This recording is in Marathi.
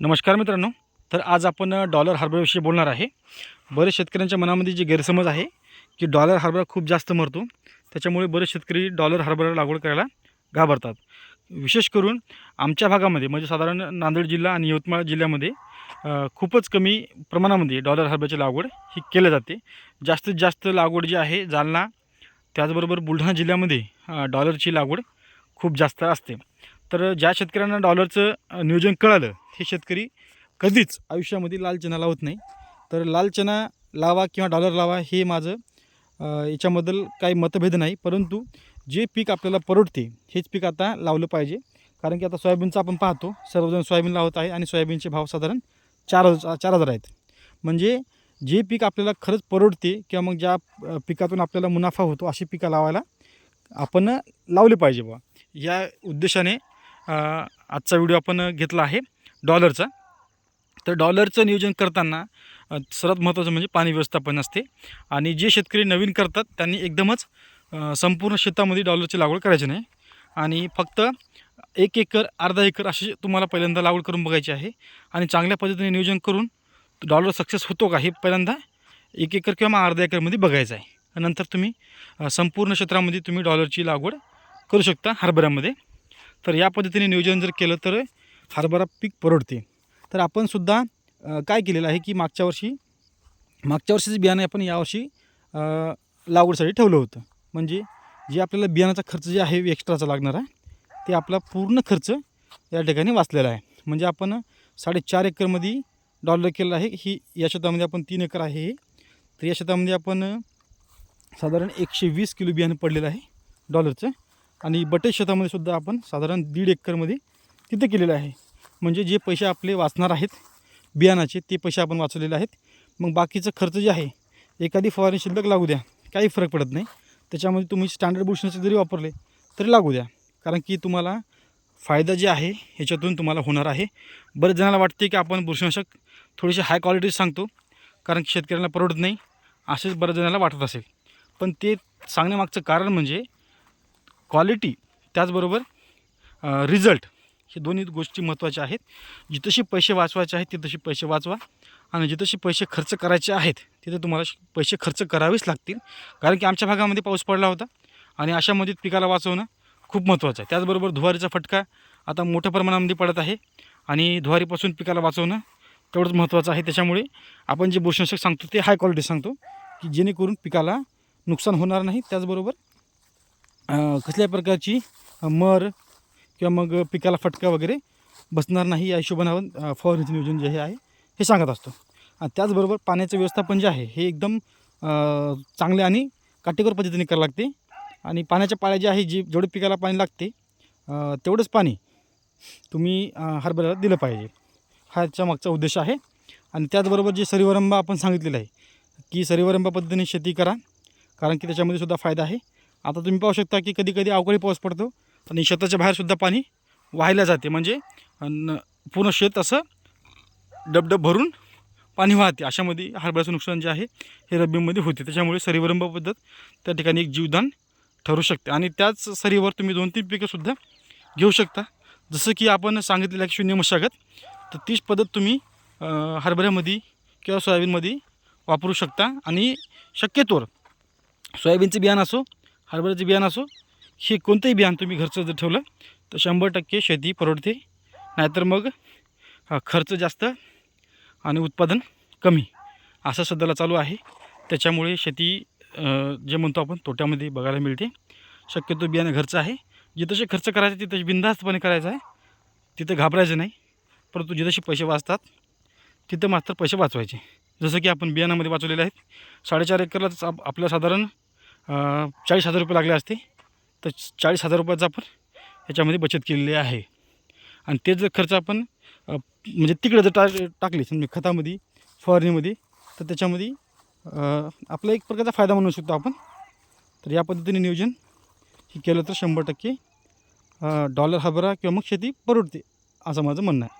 नमस्कार मित्रांनो. तर आज आपण डॉलर हार्बरविषयी बोलणार आहे. बरेच शेतकऱ्यांच्या मनामध्ये जे गैरसमज आहे की डॉलर हार्बर खूप जास्त मरतो. त्याच्यामुळे बरेच शेतकरी डॉलर हरभरा लागवड करायला घाबरतात. विशेष करून आमच्या भागामध्ये म्हणजे साधारण नांदेड जिल्हा आणि यवतमाळ जिल्ह्यामध्ये खूपच कमी प्रमाणामध्ये डॉलर हार्बरची लागवड ही केली जाते. जास्तीत जास्त लागवड जी आहे जालना त्याचबरोबर बुलढाणा जिल्ह्यामध्ये डॉलरची लागवड खूप जास्त असते. तर ज्या शेतकऱ्यांना डॉलरचं नियोजन कळालं हे शेतकरी कधीच आयुष्यामध्ये लाल चना लावत नाही. तर लाल चना लावा किंवा डॉलर लावा हे माझं याच्याबद्दल काही मतभेद नाही. परंतु जे पीक आपल्याला परवडते हेच पीक आता लावलं पाहिजे. कारण की आता सोयाबीनचं आपण पाहतो सर्वजण सोयाबीन लावत आहे आणि सोयाबीनचे भाव साधारण चार हजार चार हजार आहेत. म्हणजे जे पीक आपल्याला खरंच परवडते किंवा मग ज्या पिकातून आपल्याला मुनाफा होतो अशी पिकं लावायला आपण लावले पाहिजे बा या उद्देशाने आजचा व्हिडिओ आपण घेतला आहे डॉलरचा. तर डॉलरचं नियोजन करताना सर्वात महत्त्वाचं म्हणजे पाणी व्यवस्थापन असते. आणि जे शेतकरी नवीन करतात त्यांनी एकदमच संपूर्ण शेतामध्ये डॉलरची लागवड करायची नाही. आणि फक्त एक एकर अर्धा एकर अशी तुम्हाला पहिल्यांदा लागवड करून बघायची आहे. आणि चांगल्या पद्धतीने नियोजन करून डॉलर सक्सेस होतो का हे पहिल्यांदा एक एकर किंवा मग अर्धा एकरमध्ये बघायचं आहे. नंतर तुम्ही संपूर्ण क्षेत्रामध्ये तुम्ही डॉलरची लागवड करू शकता हरभऱ्यामध्ये. तर या पद्धतीने नियोजन जर केलं तर हरभरा पीक परवडते. तर आपणसुद्धा काय केलेलं आहे की मागच्या वर्षी मागच्या वर्षीचं बियाणं आपण यावर्षी लागवडीसाठी ठेवलं होतं. म्हणजे जे आपल्याला बियाणाचा खर्च जे आहे एक्स्ट्राचा लागणार आहे ते आपला पूर्ण खर्च या ठिकाणी वाचलेला आहे. म्हणजे आपण साडेचार एकरमध्ये डॉलर केलं आहे. ही या शेतामध्ये आपण तीन एकर आहे हे. तर या शेतामध्ये आपण साधारण एकशे वीस किलो बियाणं पडलेलं आहे डॉलरचं. आणि बटेज शेतामध्ये सुद्धा आपण साधारण दीड एकरमध्ये तिथं केलेलं आहे. म्हणजे जे पैसे आपले वाचणार आहेत बियाणाचे ते पैसे आपण वाचवलेले आहेत. मग बाकीचं खर्च जे आहे एखादी फवारणी शिल्लक लागू द्या काही फरक पडत नाही. त्याच्यामध्ये तुम्ही स्टँडर्ड बुशनचे जरी वापरले तरी लागू द्या. कारण की तुम्हाला फायदा जे आहे ह्याच्यातून तुम्हाला होणार आहे. बरेच जणांना वाटते की आपण बुरशीनाशक थोडीशी हाय क्वालिटी सांगतो कारण की शेतकऱ्यांना परवडत नाही असेच बऱ्याच जणांना वाटत असेल. पण ते सांगण्यामागचं कारण म्हणजे क्वालिटी त्याचबरोबर रिझल्ट हे दोन्ही गोष्टी महत्त्वाच्या आहेत. जितशी पैसे वाचवायचे आहेत तितशी पैसे वाचवा. आणि जितशी पैसे खर्च करायचे आहेत तिथे तुम्हाला श- पैसे खर्च करावेच लागतील. कारण की आमच्या भागामध्ये पाऊस पडला होता आणि अशामध्ये पिकाला वाचवणं खूप महत्त्वाचं आहे. त्याचबरोबर धुवारीचा फटका आता मोठ्या प्रमाणामध्ये पडत आहे आणि धुवारीपासून पिकाला वाचवणं तेवढंच महत्त्वाचं आहे. त्याच्यामुळे आपण जे बुरशीनाशक सांगतो ते हाय क्वालिटी सांगतो की जेणेकरून पिकाला नुकसान होणार नाही. त्याचबरोबर कसल्या कसल्याही प्रकारची मर किंवा मग पिकाला फटका वगैरे बसणार नाही या हिशोबानं आपण फवारणीचं नियोजन जे हे आहे हे सांगत असतो. आणि त्याचबरोबर पाण्याचं व्यवस्थापन जे आहे हे एकदम चांगले आणि काटेकोर पद्धतीने करावं लागते. आणि पाण्याच्या पाळ्या जे आहे जी जेवढे पिकाला पाणी लागते तेवढंच पाणी तुम्ही हरभऱ्याला दिलं पाहिजे. ह्याच्या मागचा उद्देश आहे. आणि त्याचबरोबर जे सरीवरंबा आपण सांगितलेलं आहे की सरीवरंबा पद्धतीने शेती करा कारण की त्याच्यामध्ये सुद्धा फायदा आहे. आता तुम्ही पाहू शकता की कधी कधी अवकाळी पाऊस पडतो आणि शेताच्या बाहेरसुद्धा पाणी वाहायला जाते. म्हणजे पूर्ण शेत असं डबडब भरून पाणी वाहते. अशामध्ये हरभऱ्याचं नुकसान जे आहे हे रब्बीमध्ये होते. त्याच्यामुळे सरीवरंब पद्धत त्या ठिकाणी एक जीवदान ठरू शकते. आणि त्याच सरीवर तुम्ही दोन तीन पिकंसुद्धा घेऊ शकता. जसं की आपण सांगितलेलं आहे की शून्य मशागत तर तीच पद्धत तुम्ही हरभऱ्यामध्ये किंवा सोयाबीनमध्ये वापरू शकता. आणि शक्यतोवर सोयाबीनचं बियाणं असो हरभऱ्याचं बियाणं असो हे कोणतंही बियाणं तुम्ही घरचं जर ठेवलं तर शंभर टक्के शेती परवडते नाहीतर मग खर्च जास्त आणि उत्पादन कमी. असं सध्याला चालू आहे. त्याच्यामुळे शेती जे म्हणतो आपण तोट्यामध्ये बघायला मिळते. शक्यतो बियाणं घरचं आहे. जिथंसे खर्च करायचं तिथं बिनधास्तपणे करायचं आहे. तिथं घाबरायचं नाही. परंतु जिथंशी पैसे वाचतात तिथं मात्र पैसे वाचवायचे. जसं की आपण बियाणामध्ये वाचवलेले आहेत. साडेचार एकरलाच आप आपल्या साधारण चाळीस हजार रुपये लागले असते. तर चाळीस हजार रुपयाचा आपण याच्यामध्ये बचत केलेली आहे. आणि ते जर खर्च आपण म्हणजे तिकडे जर टा टाकले समजा खतामध्ये फवारणीमध्ये तर त्याच्यामध्ये आपला एक प्रकारचा फायदा म्हणू शकतो आपण. तर या पद्धतीने नियोजन हे केलं तर शंभर टक्के डॉलर हरभरा किंवा मग शेती परवडते असं माझं म्हणणं आहे.